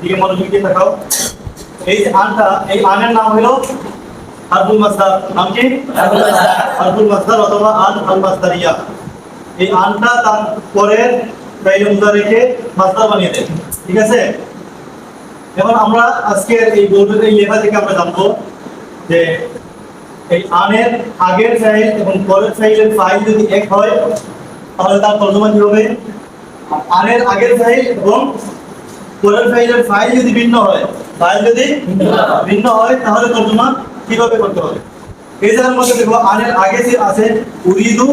দিকে মনোযোগ দিয়ে দেখাও। এই যে আনটা এই আনের নাম হলো হারফুল মাসদার। নাম কি? হারফুল মাসদার। অথবা আন আল মাসদারিয়া। এই আনটা তার পরের ফাইল মুদারিকে মাসদার বানিয়ে দেয়। ঠিক আছে? এখন আমরা আজকের এই বোর্ডের এই লেখা থেকে আমরা জানব যে এই আনের আগের ফাইল এবং পরের ফাইলের ফাইল যদি এক হয় তাহলে তার তর্জমা কি হবে? আনের আগের ফাইল এবং পরের ফাইলের ফাইল যদি ভিন্ন হয় ফাইল যদি ভিন্ন হয়, তাহলে তর্জমা কীভাবে করতে হবে? এই জায়গার মধ্যে দেখো, আনের আগে যে আছে, উরিদু,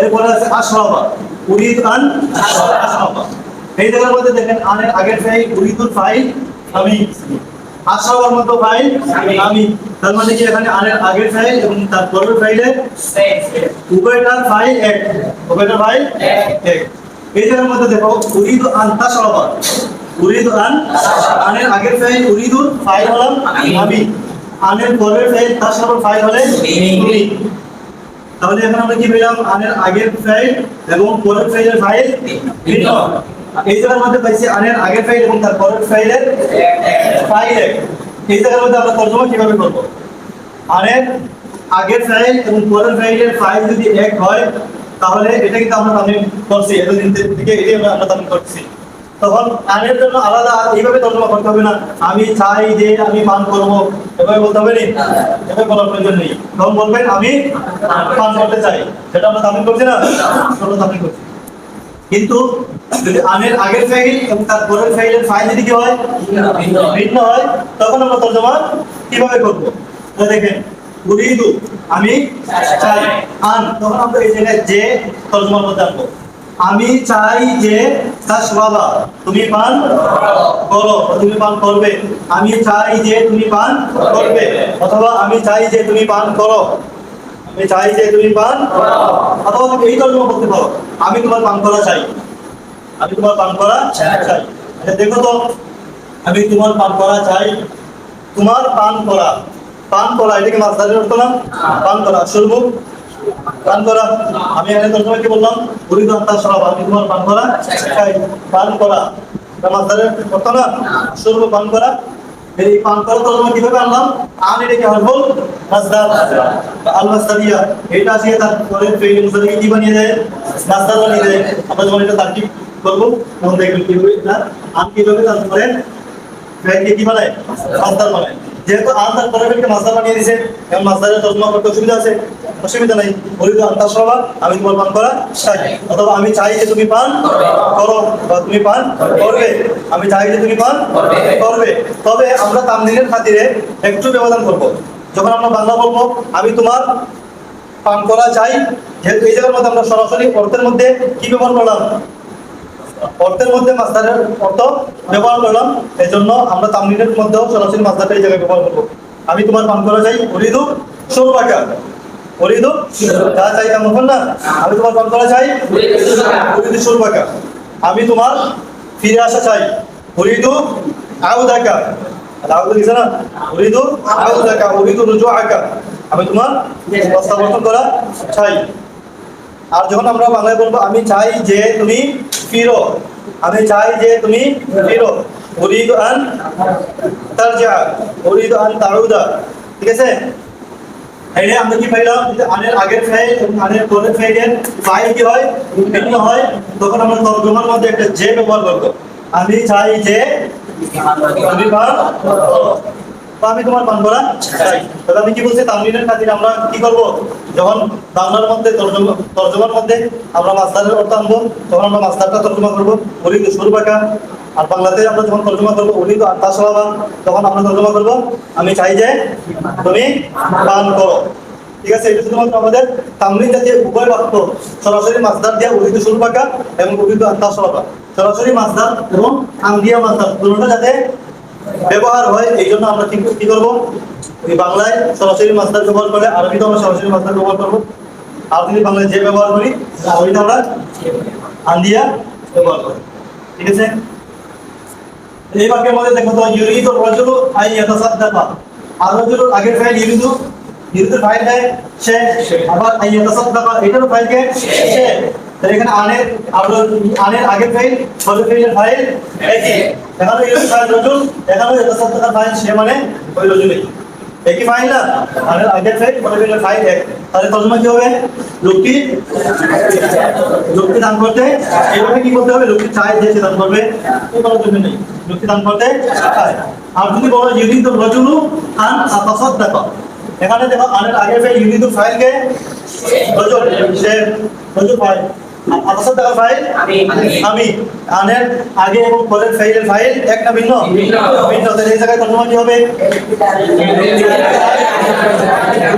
এরপরে আছে আশরাফা উরিদ আন আশরাফা এই জায়গার মধ্যে দেখেন, আনের আগের ফাইল উরিদুর ফাইল আমি আশরাফার মতো ফাইল আমি তার মানে কি এখানে আনের আগের ফাইল এবং তার পরের ফাইলের উভয়টার ফাইল এক। উভয়টার ফাইল এক। এই জায়গার মধ্যে দেখো, উরিদু আন তাশরাফা উরিদু আন আনের আগের ফাইল উরিদুর ফাইল হলাম আমি আনের পরের ফাইল তাশরাফার ফাইল হলে তাহলে এখন আমরা কি পেলাম? আনের আগের ফাইল এবং পরের ফাইলের ফাইল ভিন্ন। এই জায়গার মধ্যে পাইছি আনের আগের ফাইল এবং তার পরের ফাইলের ফাইল এক। এই জায়গার মধ্যে আমরা তর্জমা কীভাবে করব? আনের আগের ফাইল এবং পরের ফাইলের ফাইল যদি এক হয় তাহলে এটা কিন্তু আমরা তামিল করছি। এতদিন থেকে এটাই আমরা তামিল করছি। তখন আনের জন্য আলাদা, এইভাবে তর্জমা করতে হবে না। আমি চাই যে আমি পান করব। এভাবে বলতে হবে না? বলার প্রয়োজন নেই। তখন বলবেন, আমি পান করতে চাই। সেটা আমরা তামিল করছি না? আমরা তামিল করছি। কিন্তু যদি আনের আগের ফাইল এবং তার পরের ফাইলের ফাইল যদি কি হয়? ভিন্ন হয়, তখন আমরা তর্জমা কীভাবে করব? দেখেন, উরিদু, আমি চাই। আন, তখন আমরা এই জায়গায় যে তর্জমার মধ্যে আনব আমি চাই যে তাসবাবা তুমি পান করো, তুমি পান করবে। আমি চাই যে তুমি পান করবে, অথবা আমি চাই যে তুমি পান করো। আমি চাই যে তুমি পান অথবা তুমি এই তর্জমা করতে পারো আমি তোমার পান করা চাই। আমি তোমার পান করা চাই। আচ্ছা দেখো তো, আমি তোমার পান করা চাই। তোমার পান করা পান করা, এটাকে মাস্টারের অর্থ না। পান করা শুরু পান করা। আমি কি বললাম সরাব আমি তোমার পান করা। চাই পান করা মাস্টারের না শুরু পান করা। এই পান করা কীভাবে আনলাম? আন এটা তার ফেইল মুসাদিকে কি বানিয়ে দেয়? বানিয়ে দেয়। আমরা যখন এটা করব দেখবেন আন তারপরে কি বানায়? বানায়। যেহেতু আন তার পরে ফেইলকে মাসদার বানিয়ে দিয়েছে এবং মাসদারের তর্জমা করতে অসুবিধা আছে অসুবিধা নাই। বলিত আন্তার সভা আমি তোমার পান করা চাই। অথবা আমি চাই যে তুমি পান করো বা তুমি পান করবে। আমি চাই যে তুমি পান করবে। তবে আমরা তামদিনের খাতিরে একটু ব্যবধান করব। যখন আমরা বাংলা বলব, আমি তোমার পান করা চাই, যেহেতু এই জায়গার মধ্যে আমরা সরাসরি অর্থের মধ্যে কি ব্যবহার করলাম? অর্থের মধ্যে মাস্টারের অর্থ ব্যবহার করলাম। এই জন্য আমরা তামলিনের মধ্যেও সরাসরি মাস্টারটা এই জায়গায় ব্যবহার করব। আমি তোমার পান করা চাই অরিদু ষোলো টাকা। অরিদু যা চাই তা মুখন না। আমি তোমার করা চাই। অরিদু টাকা আমি তোমার ফিরে আসা চাই। অরিদু আউ টাকা আউদু দিছে না? অরিদু অরিদু রুজু আকা আমি তোমার প্রত্যাবর্তন করা চাই। আর যখন আমরা বাংলায় বলব, আমি চাই যে তুমি ফিরো। আমি চাই যে তুমি ফিরো। উরিদু আন তারজা। উরিদু আন তাউদা ঠিক আছে? এখানে আমরা কি পাইলাম? আনের আগের ফাইল এবং আনের পরের ফাইলের ফাইল কি হয়? ভিন্ন হয়, তখন আমরা তর্জমার মধ্যে একটা যে ব্যবহার করব। আমি চাই যে বা আমি তোমার পান করা চাই। তাহলে আমি কি বলছি তামলিনের খাতিরে আমরা কি করব? যখন বাংলার মধ্যে তর্জমা, তর্জমার মধ্যে আমরা মাস্টারের অর্থ আনব, তখন আমরা মাস্টারটা তর্জমা করব। সুর বাঁকা আর বাংলাতে আমরা যখন তর্জমা করব, উনি তো আত্মা সবাবা তখন আমরা তর্জমা করব। আমি চাই যে তুমি পান করো। ঠিক আছে? এটা শুধুমাত্র আমাদের তামলিন জাতীয় উভয় বাক্য সরাসরি মাসদার দিয়ে উদিত শুরু পাকা এবং উদিত আত্মা সবাবা সরাসরি মাসদার এবং আঙ্গিয়া মাসদার দুটোটা যাতে ব্যবহার হয়, এই জন্য আমরা কি কি করব? বাংলায় সরাসরি মাস্টার ব্যবহার করে আরবিতে আমরা সরাসরি মাস্টার ব্যবহার করব। আর যদি বাংলায় যে ব্যবহার করি আরবিতে আমরা আন্দিয়া ব্যবহার করি। ঠিক আছে? এই বাক্যের মধ্যে দেখো তো ইউরিদু রাজুলু আই ইয়াতাসাদ্দাকা। আর রাজুলু আগের ফাইল ইউরিদু ইউরিদু ফাইল है সে, আবার আই ইয়াতাসাদ্দাকা, এটারও ফাইল কে সে। তাহলে এখানে আনের আপনার আনের আগের ফাইল পরের ফাইলের ফাইল একই। এখানে এই ফাইল রজুল এখানে এটা ফাইল সে মানে ওই রজুলই। একই ফাইল না? আনের আগের ফাইল পরের ফাইলের ফাইল এক তাহলে তর্জমা কি হবে? লোকটি লোকটি দান করতে। এভাবে কি করতে হবে? লোকটি চায় যে সে দান করবে। লোকটি দান করতে আর যদি বলো ইউনিট রজুলু আন দেখো এখানে দেখো, আনের আগে ইউনিট ফাইলকে রজুল সে রজুল ফাইল ফাইল আমি আনের আগে এবং পরের ফাইলের ফাইল এক না ভিন্ন? ভিন্ন। ভিন্ন। তাহলে এই জায়গায় তর্জমা কি হবে?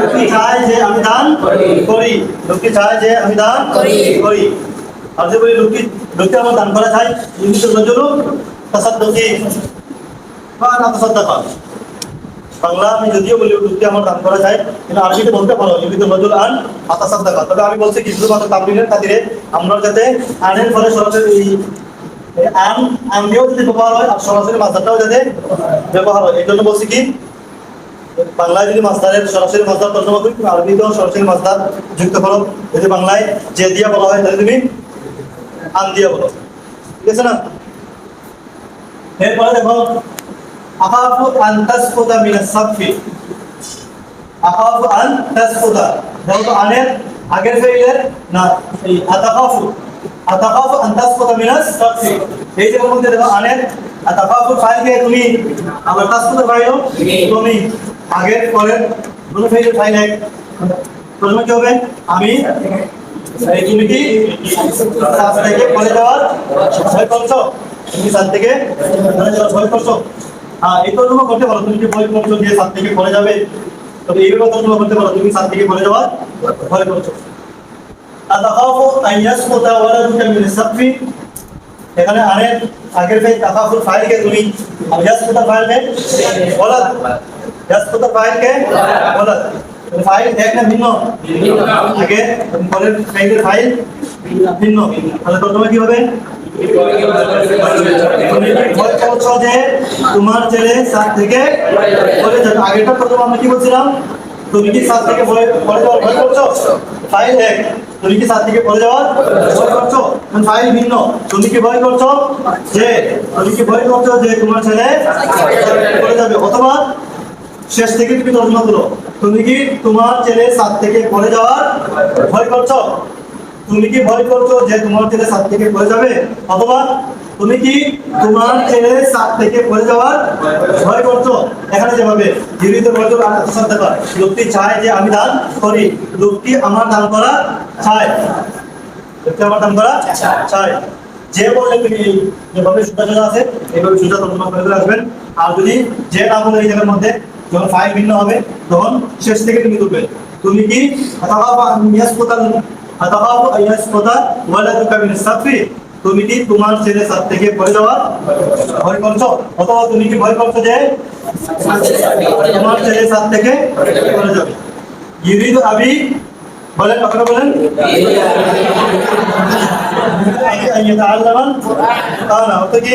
লোকটি চায় যে আমি দান করি। লোকটি চায় যে আমি দান করি। করি। আর যে বলি লোকটি লোকটি আমার দান করা চাই। ইংলিশ রজুলু তাসাদ্দুকি বা না তাসাদ্দাকা বাংলা আমি যদিও বলি লোকটি আমার দান করা চাই কিন্তু আরবিতে বলতে পারো ইংলিশ রজুল আন আতাসাদ্দাকা। তবে আমি বলছি কি শুধুমাত্র তাবলিগের খাতিরে, আমরা যাতে আনের ফলে সরাসরি এই আন যদি ব্যবহার হয়, আর সরাসরি যাতে ব্যবহার হয়। এই জন্য বলছি কি, বাংলায় যদি মাছদারের সরাসরি মাছদার তর্জমা করি তুমি আরবিতেও সরাসরি মাছদার যুক্ত করো। যদি বাংলায় যে দিয়া বলা হয়, তাহলে তুমি আন দিয়া বলো। ঠিক আছে না? এরপরে দেখো আহাফু আন তাসকুতা মিনাস সাফি আহাফু আন তাসকুতা তো আনের আগের ফেইলের? না এই আতাখাফু আতাখাফু আন তাসকুতা মিনাস সাফি এই যে মধ্যে দেখো আনের আতাখাফু ফাইলকে তুমি আবার তাসকুতা ফাইলও তুমি। আগের পরের দুটো ফেইলের ফাইল এক। প্রথমে কি হবে? আমি। এই তুমি কি? সাত থেকে পরে যাওয়ার ভয় করছ তুমি সাত থেকে পরে ভয় করছ হ্যাঁ এই করতে পারো, তুমি যে ভয় করছ যে সাত থেকে পরে যাবে? তবে এইভাবে তর্জমা করতে পারো, তুমি সাত থেকে পরে যাওয়ার ভয় করছ। আতাখাফু আন ইয়াসকুতা ওয়ালাদুকা মিন সাফি এখানে আরেক আগের ফাইল তাকাফুল ফাইলকে তুমি আর ইয়াসকুতা ফাইলকে ওয়ালাদ, ইয়াসকুতা ফাইলকে ওয়ালাদ। ফাইল এক না, ভিন্ন। আগে পরের ফাইলের ফাইল ভিন্ন। তাহলে তর্জমা কি হবে? করছ যে তোমার ছেলে সাত থেকে পরে যাবে। আগেরটা প্রথম আমরা কি বলছিলাম? তুমি কি সাত থেকে পরে পরে যাওয়ার ভয় করছ ফাইল এক তুমি কি সাত থেকে পরে যাওয়ার ভয় করছ ফাইল ভিন্ন। তুমি কি ভয় করছ? যে, তুমি কি ভয় করছ যে তোমার ছেলে পরে যাবে? অথবা শেষ থেকে তুমি তর্জমা করো তুমি কি তোমার ছেলে সাত থেকে পরে যাওয়ার ভয় করছ? তুমি কি ভয় করছ যে তোমার ছেলে সাত থেকে পড়ে যাবে? অথবা তুমি কি তোমার ছেলে সাত থেকে পড়ে যাওয়ার ভয় করছ? এখানে যেভাবে জীবিত বছর আত্মসত্তা লোকটি চায় যে আমি দান করি। লোকটি আমার দান করা চায়। লোকটি আমার দান করা চায়। যে বললে তুমি যেভাবে সুতা সোজা আছে এইভাবে সুতা তর্জমা করে করে আসবেন। আর যদি যে না বলে এই জায়গার মধ্যে যখন ফাইল ভিন্ন হবে তখন শেষ থেকে তুমি তুলবে। তুমি কি? তুমি কি তোমার ছেলে সাত থেকে পড়ে দেওয়া ভয় করছ? অথবা তুমি কি ভয় করছ যে তোমার ছেলে সাত থেকে পড়ে যাবে? ইউরিদ আবি বলেন আপনারা বলেন। অত কি?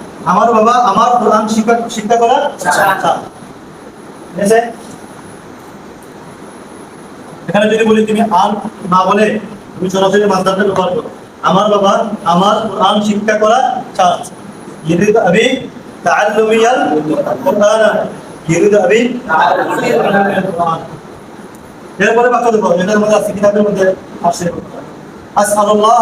আমার বাবা আমার কোরআন শিক্ষা শিক্ষা করা চান। চান ঠিক আছে? এখানে যদি বলি তুমি আন না বলে তুমি সরাসরি মাস্টারটা ব্যবহার করো আমার বাবা আমার কোরআন শিক্ষা করা চান ইরিদ আবি তাআল্লুমিয়াল কোরআন। ইরিদ আবি তাআল্লুমিয়াল কোরআন। এরপরে বাক্য দেখো এটার মধ্যে আছে কিতাবের মধ্যে আসছে আসআলুল্লাহ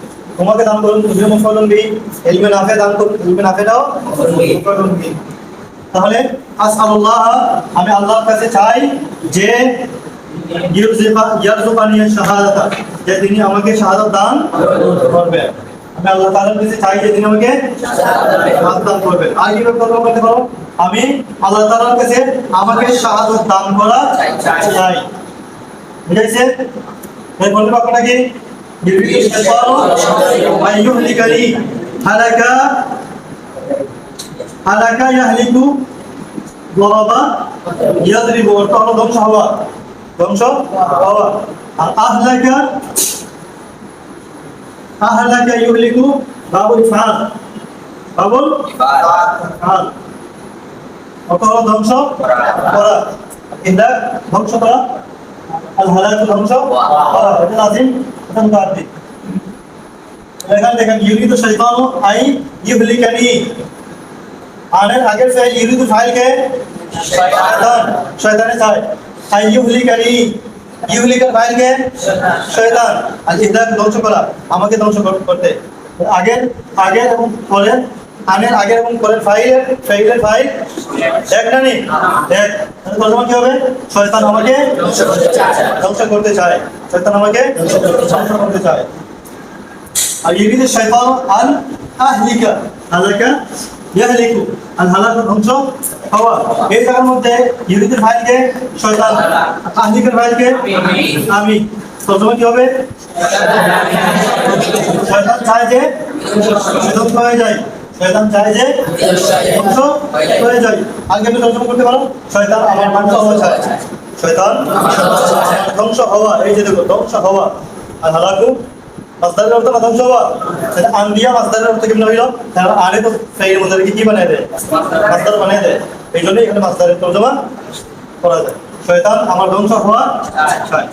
তোমাকে দান করুন, তুমি মুফালুন বি ইলমে নাফে দান করুন নাফেটাও মুফালুন বি তাহলে, আসআলুল্লাহ, আমি আল্লাহর কাছে চাই যে শাহাদাতা, যে তিনি আমাকে শাহাদাত দান করবেন। আমি আল্লাহ তাআলার কাছে চাই যে তিনি আমাকে শাহাদাত দান করবেন। আর কি করব বলতে পারো? আমি আল্লাহ তাআলার কাছে আমাকে শাহাদাত দান করা চাই। চাই বুঝাইছে এই বলতে বাক্যটা কি ইউরিদু শাইতানু আইয়ুহলিকানি হালাকা হালাকা ইয়াহলিকু দরাবা ইয়াদরিবু অর্থ হলো ধ্বংস হওয়া ধ্বংস হওয়া আর আহলাকা আহলাকা ইউহলিকু বাবুল ফাল বাবুল ফাল অর্থ হলো ধ্বংস করা ইন্দা ধ্বংস করা আল হালাকু ধ্বংস করা এটা লাজিম এটা মুতাআদ্দি এখানে দেখেন ইউরিদু শাইতানু আই ইউহলিকানি। আনের আগের ফাইল ইউরিদু ফাইলকে শয়তান শয়তানে চায় আই ইউহলিকানি, ইউহলিকার ফাইলকে শয়তান আর ইহলাক ধ্বংস করা, আমাকে ধ্বংস কর- করতে। আগের আগের এবং পরের আনের আগের এবং পরের ফাইলের ফাইলের ফাইল এক না নি? এক প্রথমে কি হবে? শয়তান আমাকে ধ্বংস করতে চায়। শয়তান আমাকে ধ্বংস করতে চায়। আর ইউরিদু শয়তান আন আহলিকা, হালাকা, ইয়াহলিকু। আল হালাকু ধ্বংস হওয়া। এই জায়গার মধ্যে ইউরিদের ফাইলকে শয়তান, আহলিকের ফাইলকে আমি। প্রথমে কি হবে? শয়তান চায় যে যায়। শয়তান চায় যে ধ্বংস হয়ে যায় আগে আমি দর্শন করতে পারো। শয়তান আমার ধ্বংস হওয়া চায়। শয়তান, ধ্বংস হওয়া, এই যে দেখো, ধ্বংস হওয়া। আর হালাকু মাসদারের অর্থ ধ্বংস হওয়া? তাহলে আন্দিয়া মাসদারের অর্থ কেমন হইল? কারণ আনে তো সেই মধ্যে কি বানিয়ে দেয়? মাসদার বানিয়ে দেয়। এই জন্যই এখানে মাসদারের তর্জমা করা যায়। শয়তান আমার ধ্বংস হওয়া চায়।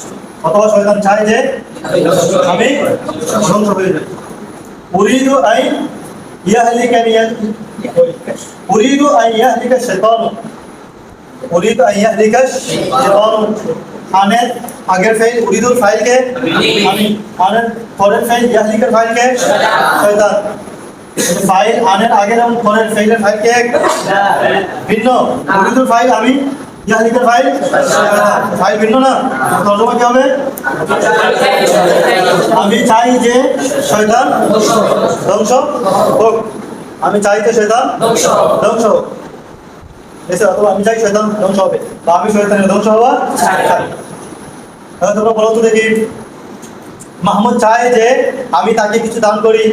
অথবা শয়তান চায় যে, আমি ধ্বংস হয়ে যাই। উরিদু আই ইয়াহলিকানি উরিদু আই ইয়াহলিকা শাইতান উরিদু আই ইয়াহলিকা শাইতান আনের আগের ফাইল উরিদুর ফাইলকে আমি আনের পরের ফাইল ইয়াহলিকার ফাইলকে শয়তান। ফাইল আনের আগের এবং পরের ফাইলের ফাইলকে ভিন্ন। উরিদুর ফাইল আমি ইয়াহলিকার ফাইল ফাইল ভিন্ন না? তর্জমা কি হবে? আমি চাই যে শয়তান ধ্বংস হোক। আমি চাই যে শয়তান ধ্বংস হোক। অথবা আমি চাই শয়তান ধ্বংস হবে। বা আমি শয়তানের ধ্বংস হওয়া তাহলে তোমরা বলো তো দেখি। মাহমুদ চায় যে আমি তাকে কিছু দান করি।